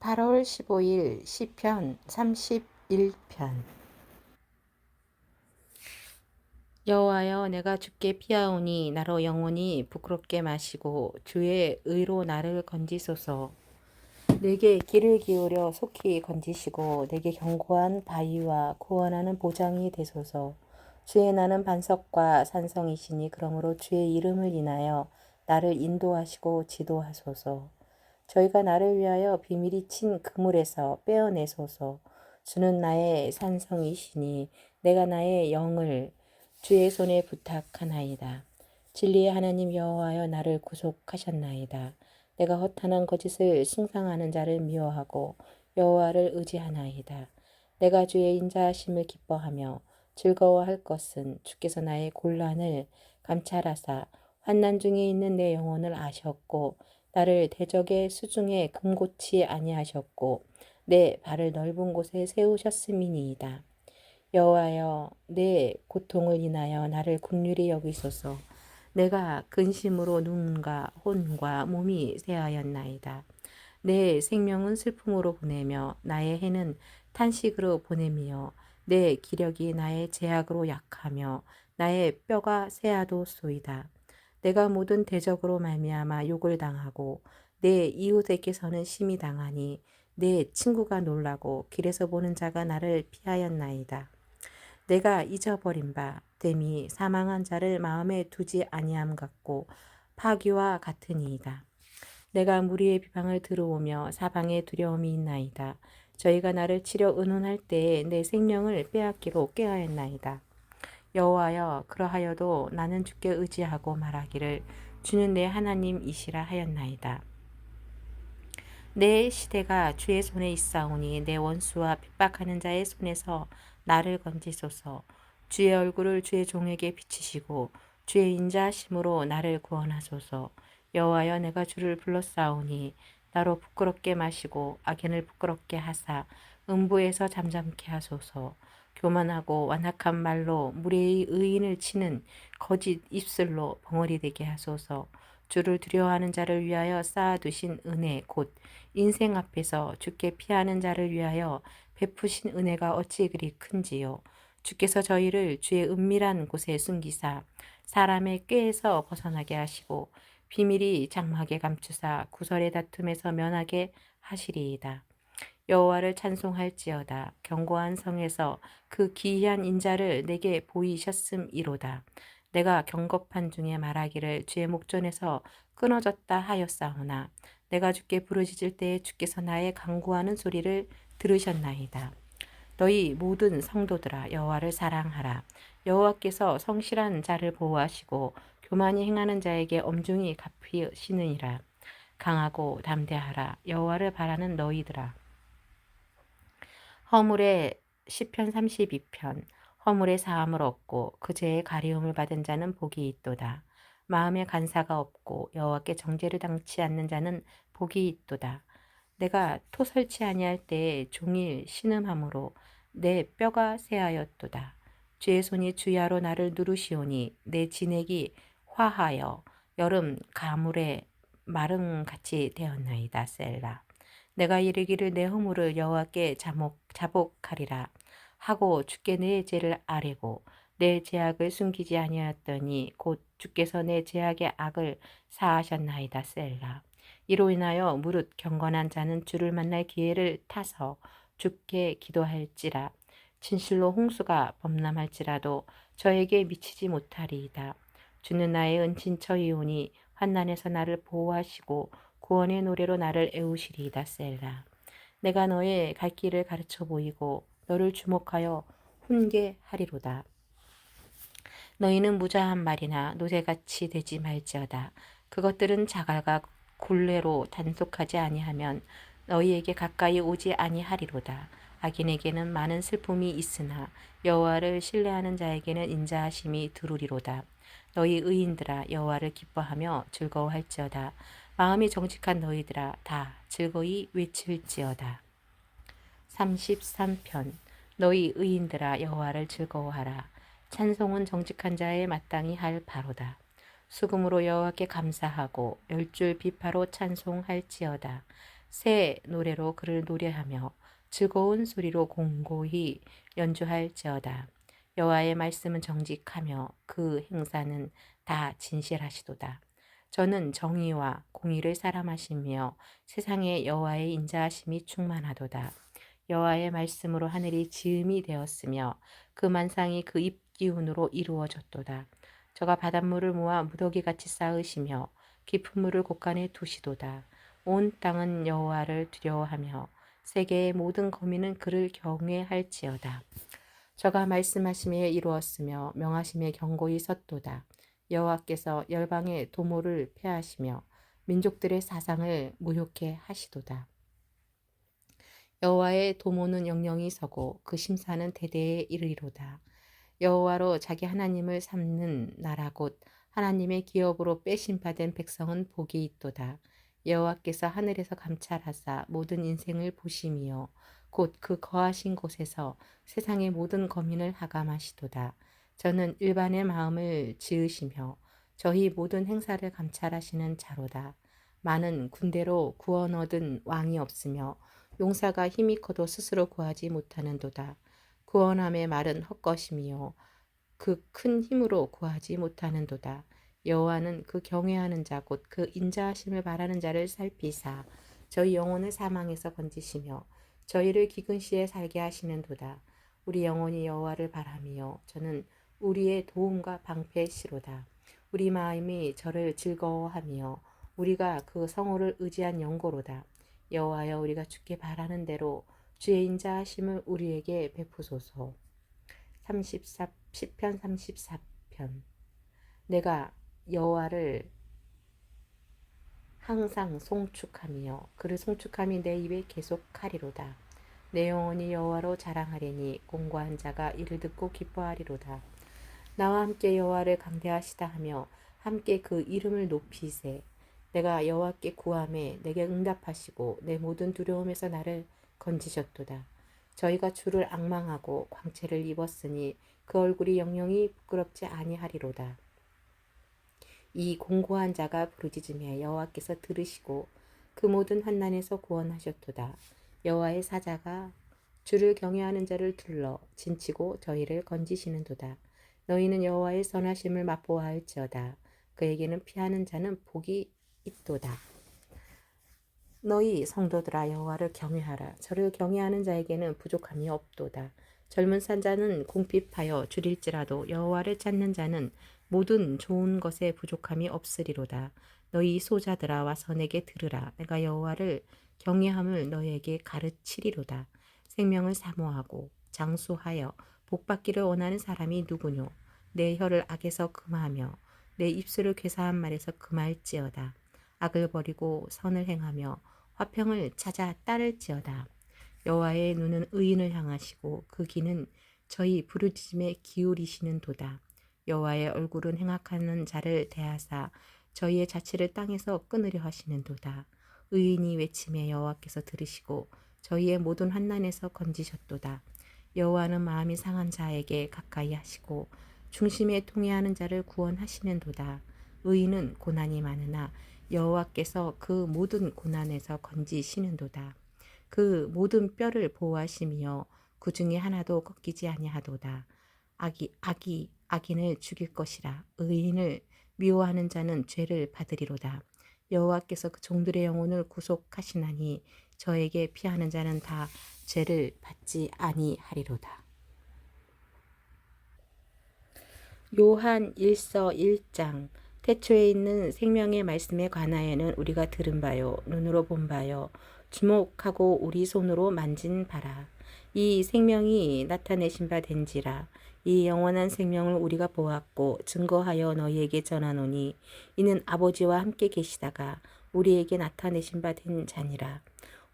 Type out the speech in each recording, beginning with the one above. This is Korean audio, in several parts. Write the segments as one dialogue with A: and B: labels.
A: 8월 15일 시편 31편. 여호와여 내가 주께 피하오니 나로 영원히 부끄럽게 마시고 주의 의로 나를 건지소서. 내게 길을 기울여 속히 건지시고 내게 견고한 바위와 구원하는 보장이 되소서. 주의 나는 반석과 산성이시니 그러므로 주의 이름을 인하여 나를 인도하시고 지도하소서 저희가 나를 위하여 비밀이 친 그물에서 빼어내소서. 주는 나의 산성이시니 내가 나의 영을 주의 손에 부탁하나이다. 진리의 하나님 여호와여 나를 구속하셨나이다. 내가 허탄한 거짓을 숭상하는 자를 미워하고 여호와를 의지하나이다. 내가 주의 인자하심을 기뻐하며 즐거워할 것은 주께서 나의 곤란을 감찰하사 환난 중에 있는 내 영혼을 아셨고 나를 대적의 수중에 금고치 아니하셨고 내 발을 넓은 곳에 세우셨음이니이다. 여호와여 내 고통을 인하여 나를 국률이 여기소서. 내가 근심으로 눈과 혼과 몸이 새하였나이다. 내 생명은 슬픔으로 보내며 나의 해는 탄식으로 보내며 내 기력이 나의 제약으로 약하며 나의 뼈가 새하도소이다. 내가 모든 대적으로 말미암아 욕을 당하고 내 이웃에게서는 심히 당하니 내 친구가 놀라고 길에서 보는 자가 나를 피하였나이다. 내가 잊어버린 바 됨이 사망한 자를 마음에 두지 아니함 같고 파기와 같으니이다. 내가 무리의 비방을 들어오며 사방에 두려움이 있나이다. 저희가 나를 치려 의논할 때에 내 생명을 빼앗기로 꾀하였나이다. 여호와여 그러하여도 나는 주께 의지하고 말하기를 주는 내 하나님이시라 하였나이다. 내 시대가 주의 손에 있사오니 내 원수와 핍박하는 자의 손에서 나를 건지소서. 주의 얼굴을 주의 종에게 비치시고 주의 인자하심으로 나를 구원하소서. 여호와여 내가 주를 불렀사오니 나로 부끄럽게 마시고 악인을 부끄럽게 하사 음부에서 잠잠케 하소서. 교만하고 완악한 말로 무례의 의인을 치는 거짓 입술로 벙어리 되게 하소서. 주를 두려워하는 자를 위하여 쌓아두신 은혜 곧 인생 앞에서 주께 피하는 자를 위하여 베푸신 은혜가 어찌 그리 큰지요. 주께서 저희를 주의 은밀한 곳에 숨기사 사람의 꾀에서 벗어나게 하시고 비밀이 장막에 감추사 구설의 다툼에서 면하게 하시리이다. 여호와를 찬송할지어다 견고한 성에서 그 기이한 인자를 내게 보이셨음이로다. 내가 경겁한 중에 말하기를 주의 목전에서 끊어졌다 하였사오나 내가 주께 부르짖을 때에 주께서 나의 강구하는 소리를 들으셨나이다. 너희 모든 성도들아 여호와를 사랑하라. 여호와께서 성실한 자를 보호하시고 교만히 행하는 자에게 엄중히 갚으시느니라. 강하고 담대하라. 여호와를 바라는 너희들아. 허물의 시편 32편 허물의 사함을 얻고 그 죄의 가리움을 받은 자는 복이 있도다. 마음에 간사가 없고 여호와께 정죄를 당치 않는 자는 복이 있도다. 내가 토 설치 아니할 때에 종일 신음함으로 내 뼈가 새하였도다. 죄의 손이 주야로 나를 누르시오니 내 진액이 화하여 여름 가물에 마름같이 되었나이다. 셀라. 내가 이르기를 내 허물을 여호와께 자목, 자복하리라 하고 주께 내 죄를 아뢰고 내 죄악을 숨기지 아니하였더니 곧 주께서 내 죄악의 악을 사하셨나이다 셀라. 이로 인하여 무릇 경건한 자는 주를 만날 기회를 타서 주께 기도할지라. 진실로 홍수가 범람할지라도 저에게 미치지 못하리이다. 주는 나의 은친처이오니 환난에서 나를 보호하시고 구원의 노래로 나를 애우시리이다 셀라. 내가 너의 갈 길을 가르쳐 보이고 너를 주목하여 훈계하리로다. 너희는 무자한 말이나 노새같이 되지 말지어다. 그것들은 자갈과 굴레로 단속하지 아니하면 너희에게 가까이 오지 아니하리로다. 악인에게는 많은 슬픔이 있으나 여호와를 신뢰하는 자에게는 인자하심이 두루리로다. 너희 의인들아 여호와를 기뻐하며 즐거워할지어다. 마음이 정직한 너희들아 다 즐거이 외칠지어다. 33편 너희 의인들아 여호와를 즐거워하라. 찬송은 정직한 자의 마땅히 할 바로다. 수금으로 여호와께 감사하고 열줄 비파로 찬송할지어다. 새 노래로 그를 노래하며 즐거운 소리로 공고히 연주할지어다. 여호와의 말씀은 정직하며 그 행사는 다 진실하시도다. 저는 정의와 공의를 사랑하시며 세상에 여호와의 인자하심이 충만하도다. 여호와의 말씀으로 하늘이 지음이 되었으며 그 만상이 그 입기운으로 이루어졌도다. 저가 바닷물을 모아 무더기같이 쌓으시며 깊은 물을 곳간에 두시도다. 온 땅은 여호와를 두려워하며 세계의 모든 거민은 그를 경외할지어다. 저가 말씀하심에 이루었으며 명하심에 경고히 섰도다. 여호와께서 열방의 도모를 폐하시며 민족들의 사상을 무효케 하시도다. 여호와의 도모는 영영이 서고 그 심사는 대대에 이르리로다. 여호와로 자기 하나님을 삼는 나라 곧 하나님의 기업으로 빼심받은 백성은 복이 있도다. 여호와께서 하늘에서 감찰하사 모든 인생을 보심이요 곧 그 거하신 곳에서 세상의 모든 거민을 하감하시도다. 저는 일반의 마음을 지으시며 저희 모든 행사를 감찰하시는 자로다. 많은 군대로 구원 얻은 왕이 없으며 용사가 힘이 커도 스스로 구하지 못하는도다. 구원함의 말은 헛것임이요 그 큰 힘으로 구하지 못하는도다. 여호와는 그 경외하는 자 곧 그 인자하심을 바라는 자를 살피사 저희 영혼을 사망에서 건지시며 저희를 기근 시에 살게 하시는도다. 우리 영혼이 여호와를 바라며 저는 우리의 도움과 방패시로다. 우리 마음이 저를 즐거워하며 우리가 그 성호를 의지한 영고로다. 여호와여 우리가 주께 바라는 대로 주의 인자 하심을 우리에게 베푸소서. 34 10편 34편 내가 여호와를 항상 송축하며 그를 송축함이 내 입에 계속하리로다. 내 영혼이 여호와로 자랑하리니 공고한 자가 이를 듣고 기뻐하리로다. 나와 함께 여호와를 강대하시다 하며 함께 그 이름을 높이세. 내가 여호와께 구함에 내게 응답하시고 내 모든 두려움에서 나를 건지셨도다. 저희가 주를 악망하고 광채를 입었으니 그 얼굴이 영영이 부끄럽지 아니하리로다. 이 공고한 자가 부르짖음에 여호와께서 들으시고 그 모든 환난에서 구원하셨도다. 여호와의 사자가 주를 경외하는 자를 둘러 진치고 저희를 건지시는도다. 너희는 여호와의 선하심을 맛보아할지어다. 그에게는 피하는 자는 복이 있도다. 너희 성도들아 여호와를 경외하라. 저를 경외하는 자에게는 부족함이 없도다. 젊은 산자는 궁핍하여 줄일지라도 여호와를 찾는 자는 모든 좋은 것에 부족함이 없으리로다. 너희 소자들아 와서 내게 들으라. 내가 여호와를 경외함을 너희에게 가르치리로다. 생명을 사모하고 장수하여 복받기를 원하는 사람이 누구뇨? 내 혀를 악에서 금하며 내 입술을 괴사한 말에서 금할지어다. 악을 버리고 선을 행하며 화평을 찾아 따를지어다. 여호와의 눈은 의인을 향하시고 그 귀는 저희 부르짖음에 기울이시는 도다. 여호와의 얼굴은 행악하는 자를 대하사 저희의 자취를 땅에서 끊으려 하시는 도다. 의인이 외침에 여호와께서 들으시고 저희의 모든 환난에서 건지셨도다. 여호와는 마음이 상한 자에게 가까이 하시고 중심에 통해하는 자를 구원하시는 도다. 의인은 고난이 많으나 여호와께서 그 모든 고난에서 건지시는 도다. 그 모든 뼈를 보호하시며 그 중에 하나도 꺾이지 아니하도다. 악이 악이 악인을 죽일 것이라 의인을 미워하는 자는 죄를 받으리로다. 여호와께서 그 종들의 영혼을 구속하시나니 저에게 피하는 자는 다 죄를 받지 아니하리로다. 요한 1서 1장 태초에 있는 생명의 말씀에 관하여는 우리가 들은 바요 눈으로 본 바요 주목하고 우리 손으로 만진 바라. 이 생명이 나타내신 바 된지라. 이 영원한 생명을 우리가 보았고 증거하여 너희에게 전하노니 이는 아버지와 함께 계시다가 우리에게 나타내신 바 된 자니라.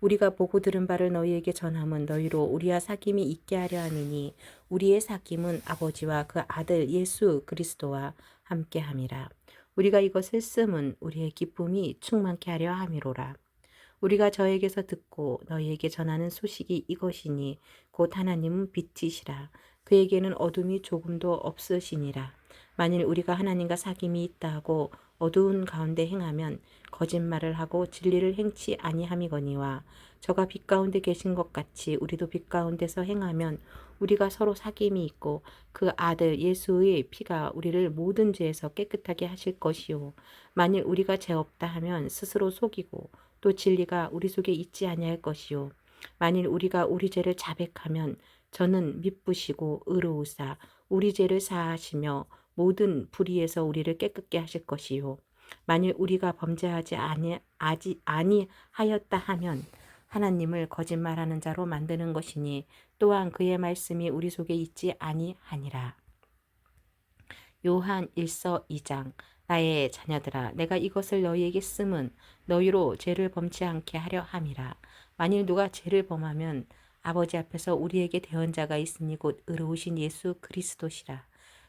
A: 우리가 보고 들은 바를 너희에게 전함은 너희로 우리와 사귐이 있게 하려 하느니 우리의 사귐은 아버지와 그 아들 예수 그리스도와 함께 함이라. 우리가 이것을 쓰면 우리의 기쁨이 충만케 하려 함이로라. 우리가 저에게서 듣고 너희에게 전하는 소식이 이것이니 곧 하나님은 빛이시라. 그에게는 어둠이 조금도 없으시니라. 만일 우리가 하나님과 사귐이 있다 하고 어두운 가운데 행하면 거짓말을 하고 진리를 행치 아니함이거니와 저가 빛 가운데 계신 것 같이 우리도 빛 가운데서 행하면 우리가 서로 사귐이 있고 그 아들 예수의 피가 우리를 모든 죄에서 깨끗하게 하실 것이요 만일 우리가 죄 없다 하면 스스로 속이고 또 진리가 우리 속에 있지 아니할 것이요 만일 우리가 우리 죄를 자백하면 저는 미쁘시고 의로우사 우리 죄를 사하시며 모든 불의에서 우리를 깨끗게 하실 것이요 만일 우리가 범죄하지 아니 아지 아니하였다 하면 하나님을 거짓말하는 자로 만드는 것이니 또한 그의 말씀이 우리 속에 있지 아니하니라. 요한 1서 2장 나의 자녀들아 내가 이것을 너희에게 쓰면 너희로 죄를 범치 않게 하려 함이라. 만일 누가 죄를 범하면 아버지 앞에서 우리에게 대언자가 있으니 곧 의로우신 예수 그리스도시라.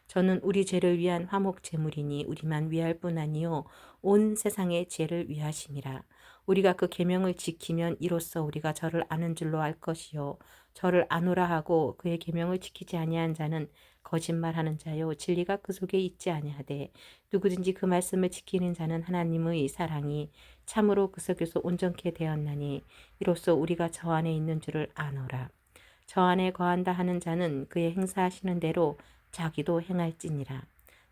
A: 저는 우리 죄를 위한 화목 제물이니 우리만 위할 뿐 아니요 온 세상의 죄를 위하심이라. 우리가 그 계명을 지키면 이로써 우리가 저를 아는 줄로 알 것이요 저를 아노라 하고 그의 계명을 지키지 아니한 자는 거짓말하는 자요 진리가 그 속에 있지 아니하되 누구든지 그 말씀을 지키는 자는 하나님의 사랑이 참으로 그 속에서 온전케 되었나니 이로써 우리가 저 안에 있는 줄을 아노라. 저 안에 거한다 하는 자는 그의 행사하시는 대로 자기도 행할지니라.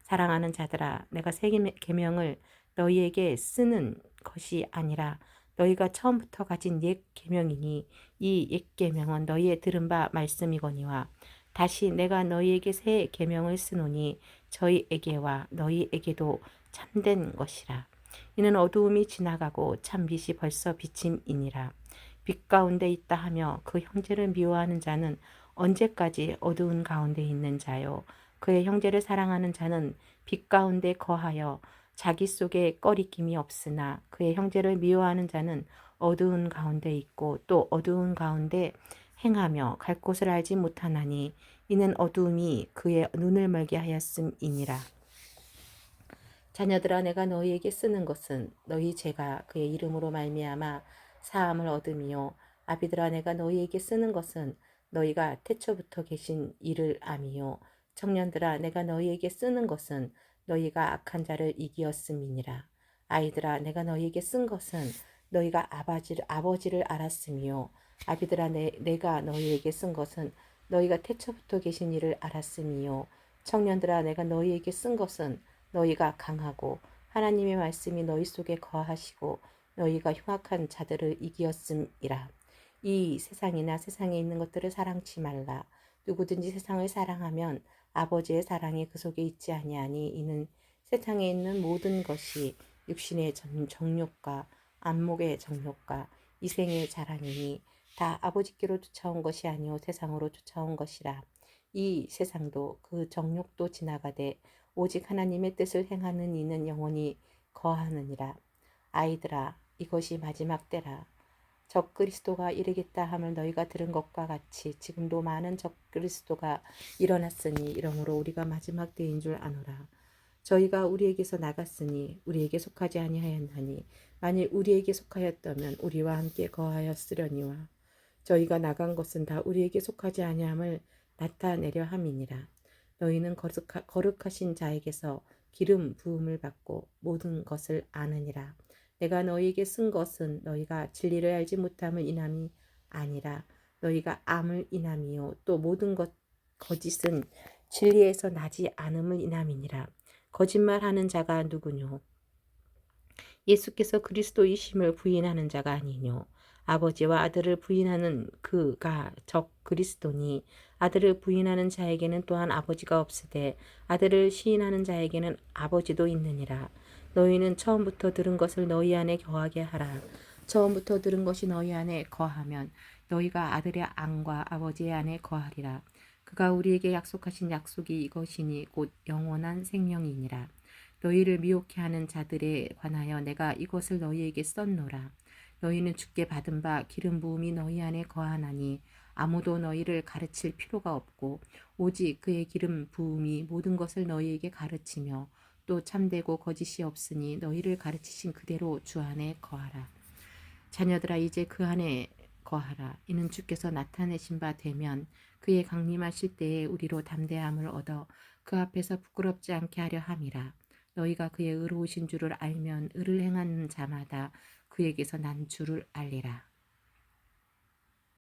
A: 사랑하는 자들아 내가 새 계명을 너희에게 쓰는 것이 아니라 너희가 처음부터 가진 옛 계명이니 이 옛 계명은 너희의 들은 바 말씀이거니와 다시 내가 너희에게 새 계명을 쓰노니 저희에게와 너희에게도 참된 것이라 이는 어두움이 지나가고 참 빛이 벌써 비침이니라 빛 가운데 있다 하며 그 형제를 미워하는 자는 언제까지 어두운 가운데 있는 자요 그의 형제를 사랑하는 자는 빛 가운데 거하여 자기 속에 꺼리낌이 없으나 그의 형제를 미워하는 자는 어두운 가운데 있고 또 어두운 가운데 행하며 갈 곳을 알지 못하나니 이는 어두움이 그의 눈을 멀게 하였음이니라. 자녀들아 내가 너희에게 쓰는 것은 너희 죄가 그의 이름으로 말미암아 사함을 얻음이요. 아비들아 내가 너희에게 쓰는 것은 너희가 태초부터 계신 이를 암이요. 청년들아 내가 너희에게 쓰는 것은 너희가 악한 자를 이기었음이니라. 아이들아 내가 너희에게 쓴 것은 너희가 아버지를, 아버지를 알았으며 아비들아 내, 내가 너희에게 쓴 것은 너희가 태초부터 계신 일을 알았으며 청년들아 내가 너희에게 쓴 것은 너희가 강하고 하나님의 말씀이 너희 속에 거하시고 너희가 흉악한 자들을 이기었음이라. 이 세상이나 세상에 있는 것들을 사랑치 말라. 누구든지 세상을 사랑하면 아버지의 사랑이 그 속에 있지 아니하니 이는 세상에 있는 모든 것이 육신의 정욕과 안목의 정욕과 이생의 자랑이니 다 아버지께로 쫓아온 것이 아니오 세상으로 쫓아온 것이라 이 세상도 그 정욕도 지나가되 오직 하나님의 뜻을 행하는 이는 영원히 거하느니라 아이들아 이것이 마지막 때라 적 그리스도가 이르겠다 함을 너희가 들은 것과 같이 지금도 많은 적 그리스도가 일어났으니 이러므로 우리가 마지막 때인 줄 아노라. 저희가 우리에게서 나갔으니 우리에게 속하지 아니하였나니 만일 우리에게 속하였다면 우리와 함께 거하였으려니와 저희가 나간 것은 다 우리에게 속하지 아니함을 나타내려 함이니라. 너희는 거룩하 신 자에게서 기름 부음을 받고 모든 것을 아느니라. 내가 너희에게 쓴 것은 너희가 진리를 알지 못함을 인함이 아니라 너희가 암을 인함이요. 또 모든 것 거짓은 진리에서 나지 않음을 인함이니라. 거짓말하는 자가 누구뇨? 예수께서 그리스도이심을 부인하는 자가 아니뇨 아버지와 아들을 부인하는 그가 적 그리스도니 아들을 부인하는 자에게는 또한 아버지가 없으되 아들을 시인하는 자에게는 아버지도 있느니라 너희는 처음부터 들은 것을 너희 안에 거하게 하라. 처음부터 들은 것이 너희 안에 거하면 너희가 아들의 안과 아버지의 안에 거하리라. 그가 우리에게 약속하신 약속이 이것이니 곧 영원한 생명이니라. 너희를 미혹해 하는 자들에 관하여 내가 이것을 너희에게 썼노라. 너희는 주께 받은 바 기름 부음이 너희 안에 거하나니 아무도 너희를 가르칠 필요가 없고 오직 그의 기름 부음이 모든 것을 너희에게 가르치며 또 참되고 거짓이 없으니 너희를 가르치신 그대로 주 안에 거하라. 자녀들아 이제 그 안에 거하라. 이는 주께서 나타내신 바 되면 그의 강림하실 때에 우리로 담대함을 얻어 그 앞에서 부끄럽지 않게 하려 함이라. 너희가 그의 의로우신 줄을 알면 의를 행하는 자마다 그에게서 난 주를 알리라.